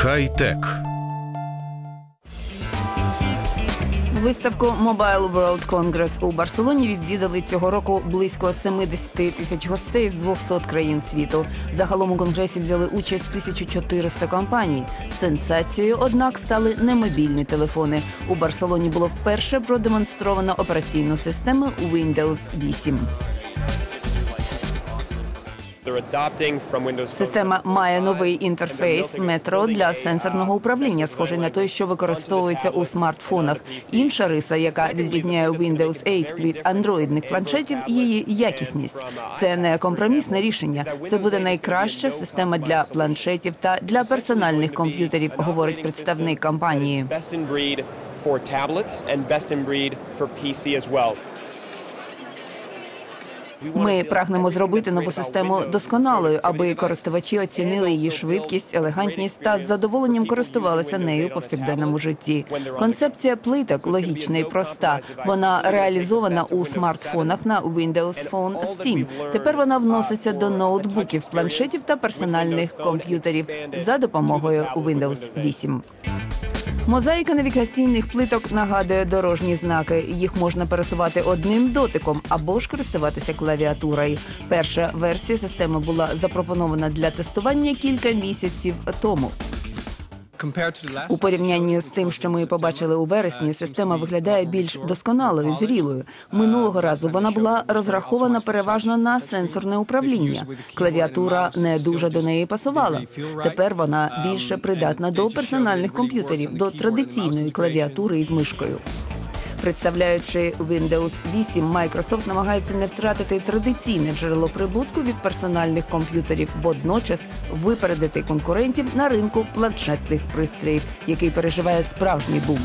Хай-тек. Виставку Mobile World Congress у Барселоні відвідали цього року близько 70 тисяч гостей з 200 країн світу. Загалом у конгресі взяли участь 1400 компаній. Сенсацією, однак, стали не мобільні телефони. У Барселоні було вперше продемонстровано операційну систему Windows 8. Система має новий інтерфейс метро для сенсорного управління, схожий на той, що використовується у смартфонах. Інша риса, яка відрізняє Windows 8 від андроїдних планшетів, її якісність. Це не компромісне рішення. Це буде найкраща система для планшетів та для персональних комп'ютерів, говорить представник компанії. Ми прагнемо зробити нову систему досконалою, аби користувачі оцінили її швидкість, елегантність та з задоволенням користувалися нею повсякденному житті. Концепція плиток логічна і проста. Вона реалізована у смартфонах на Windows Phone 7. Тепер вона вноситься до ноутбуків, планшетів та персональних комп'ютерів за допомогою Windows 8. Мозаїка навігаційних плиток нагадує дорожні знаки. Їх можна пересувати одним дотиком або ж користуватися клавіатурою. Перша версія системи була запропонована для тестування кілька місяців тому. У порівнянні з тим, що ми побачили у вересні, система виглядає більш досконалою, зрілою. Минулого разу вона була розрахована переважно на сенсорне управління. Клавіатура не дуже до неї пасувала. Тепер вона більше придатна до персональних комп'ютерів, до традиційної клавіатури із мишкою. Представляючи Windows 8, Microsoft намагається не втратити традиційне джерело прибутку від персональних комп'ютерів, водночас випередити конкурентів на ринку планшетних пристроїв, який переживає справжній бум.